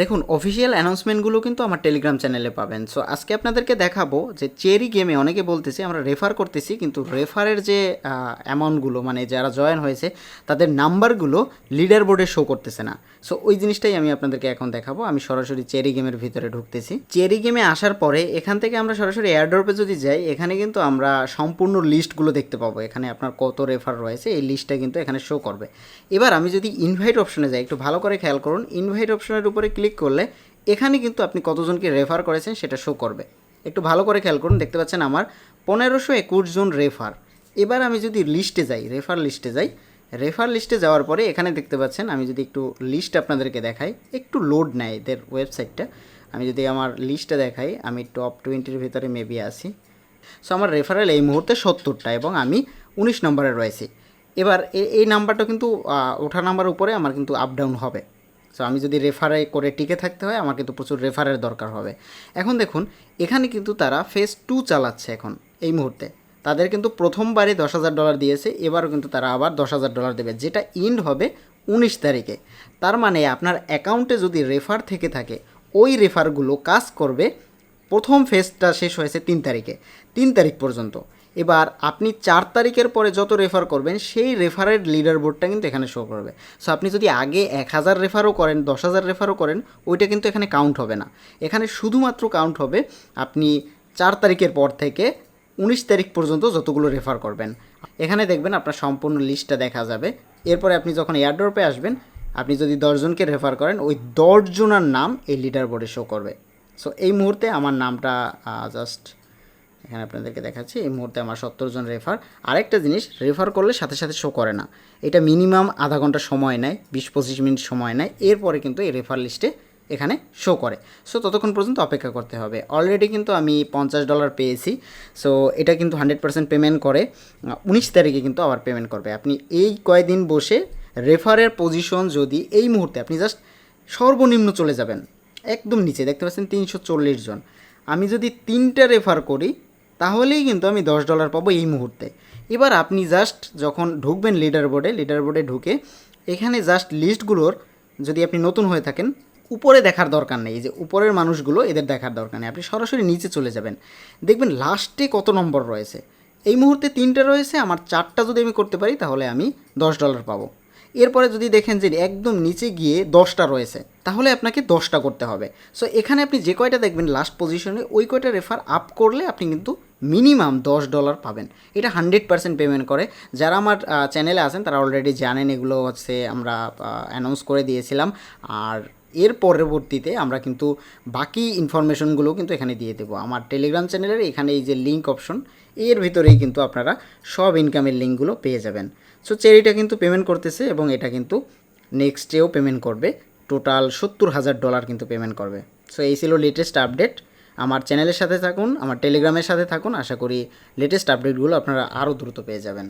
দেখুন অফিসিয়াল অ্যানাউন্সমেন্টগুলো কিন্তু আমার টেলিগ্রাম চ্যানেলে পাবেন। সো আজকে আপনাদেরকে দেখাবো যে চেরি গেমে অনেকে বলতেছে, আমরা রেফার করতেছি, কিন্তু রেফারের যে অ্যামাউন্টগুলো মানে যারা জয়েন হয়েছে, তাদের নাম্বারগুলো লিডার বোর্ডে শো করতেছে না। সো ওই জিনিসটাই আমি আপনাদেরকে এখন দেখাবো। আমি সরাসরি চেরি গেমের ভিতরে ঢুকতেছি। চেরি গেমে আসার পরে, এখান থেকে আমরা সরাসরি এয়ারড্রপে যদি যাই, এখানে কিন্তু আমরা সম্পূর্ণ লিস্টগুলো দেখতে পাবো। এখানে আপনার কত রেফার রয়েছে, এই লিস্টটা কিন্তু এখানে শো করবে। এবার আমি যদি ইনভাইট অপশনে যাই, একটু ভালো করে খেয়াল করুন। ইনভাইট অপশনের উপরে ক্লিক করলে এখানে কিন্তু আপনি কতজনকে রেফার করেছেন সেটা শো করবে। একটু ভালো করে খেয়াল করুন, দেখতে পাচ্ছেন আমার পনেরোশো একুশ জন রেফার এবার আমি যদি লিস্টে যাই রেফার লিস্টে যাই রেফার লিস্টে যাওয়ার পরে এখানে দেখতে পাচ্ছেন, আমি যদি একটু লিস্ট আপনাদেরকে দেখাই, একটু লোড নেয় এদের ওয়েবসাইটটা আমি যদি আমার লিস্টটা দেখাই, আমি টপ টোয়েন্টির ভিতরে মেবি আসি সো আমার রেফারেল এই মুহূর্তে সত্তরটা এবং আমি উনিশ নম্বরে রয়েছি। এবার এই নাম্বারটা কিন্তু ওঠা নাম্বার উপরে আমার কিন্তু আপ ডাউন হবে। সো আমি যদি রেফারে করে টিকে থাকতে হয়, আমার কিন্তু প্রচুর রেফারের দরকার হবে। এখন দেখুন, এখানে কিন্তু তারা ফেজ টু চালাচ্ছে এখন, এই মুহূর্তে। তাদের কিন্তু প্রথমবারে দশ হাজার ডলার দিয়েছে, এবারও কিন্তু তারা আবার দশ হাজার ডলার দেবে, যেটা ইন্ড হবে উনিশ তারিখে। তার মানে আপনার অ্যাকাউন্টে যদি রেফার থেকে থাকে, ওই রেফারগুলো কাজ করবে, প্রথম ফেজটা শেষ হয়েছে তিন তারিখে, তিন তারিখ পর্যন্ত। এবার আপনি চার তারিখের পরে যত রেফার করবেন, সেই রেফারের লিডার বোর্ডটা কিন্তু এখানে শো করবে। সো আপনি যদি আগে এক হাজার রেফারও করেন, দশ হাজার রেফারও করেন, ওইটা কিন্তু এখানে কাউন্ট হবে না। এখানে শুধুমাত্র কাউন্ট হবে আপনি চার তারিখের পর থেকে উনিশ তারিখ পর্যন্ত যতগুলো রেফার করবেন। এখানে দেখবেন আপনার সম্পূর্ণ লিস্টটা দেখা যাবে। এরপরে আপনি যখন এয়ারড্রপে আসবেন, আপনি যদি দশজনকে রেফার করেন, ওই দশজনার নাম এই লিডার বোর্ডে শো করবে। সো এই মুহূর্তে আমার নামটা জাস্ট এখানে আপনাদেরকে দেখাচ্ছি, এই মুহূর্তে আমার সত্তর জন রেফার আরেকটা জিনিস রেফার করলে সাথে সাথে শো করে না। এটা মিনিমাম আধা ঘণ্টা সময় নেয়, বিশ পঁচিশ মিনিট সময় নেয়। এরপরে কিন্তু এই রেফার লিস্টে এখানে শো করে। সো ততক্ষণ পর্যন্ত অপেক্ষা করতে হবে। অলরেডি কিন্তু আমি পঞ্চাশ ডলার পেয়েছি। সো এটা কিন্তু হান্ড্রেড পার্সেন্ট পেমেন্ট করে। উনিশ তারিখে কিন্তু আবার পেমেন্ট করবে। আপনি এই কয়দিন বসে রেফারের পজিশন যদি এই মুহূর্তে আপনি জাস্ট সর্বনিম্ন চলে যাবেন, একদম নিচে, দেখতে পাচ্ছেন তিনশো চল্লিশ জন। আমি যদি তিনটা রেফার করি তাহলেই কিন্তু আমি দশ ডলার পাবো এই মুহূর্তে। এবার আপনি জাস্ট যখন ঢুকবেন লিডার বোর্ডে লিডার বোর্ডে ঢুকে এখানে জাস্ট লিস্টগুলোর যদি আপনি নতুন হয়ে থাকেন, উপরে দেখার দরকার নেই। যে উপরের মানুষগুলো, এদের দেখার দরকার নেই। আপনি সরাসরি নিচে চলে যাবেন। দেখবেন লাস্টে কত নম্বর রয়েছে। এই মুহূর্তে তিনটে রয়েছে, আমার চারটা যদি আমি করতে পারি, তাহলে আমি দশ ডলার পাবো। এরপরে যদি দেখেন যে একদম নিচে গিয়ে দশটা রয়েছে, তাহলে আপনাকে দশটা করতে হবে। সো এখানে আপনি যে কয়টা দেখবেন লাস্ট পজিশনে ওই কয়টা রেফার আপ করলে আপনি কিন্তু মিনিমাম দশ ডলার পাবেন। এটা হান্ড্রেড পার্সেন্ট পেমেন্ট করে। যারা আমার চ্যানেলে আছেন, তারা অলরেডি জানেন, এগুলো হচ্ছে আমরা অ্যানাউন্স করে দিয়েছিলাম। আর এর পরবর্তীতে আমরা কিন্তু বাকি ইনফরমেশনগুলো কিন্তু এখানে দিয়ে দেবো। আমার টেলিগ্রাম চ্যানেলের এখানে এই যে লিঙ্ক অপশন এর ভিতরেই কিন্তু আপনারা সব ইনকামের লিঙ্কগুলো পেয়ে যাবেন। সো চেরিটা কিন্তু পেমেন্ট করতেছে এবং এটা কিন্তু নেক্সট ডেও পেমেন্ট করবে। টোটাল সত্তর হাজার ডলার কিন্তু পেমেন্ট করবে। সো এই ছিল লেটেস্ট আপডেট আমার চ্যানেলের সাথে থাকুন, আমার টেলিগ্রামের সাথে থাকুন। আশা করি লেটেস্ট আপডেটগুলো আপনারা আরও দ্রুত পেয়ে যাবেন।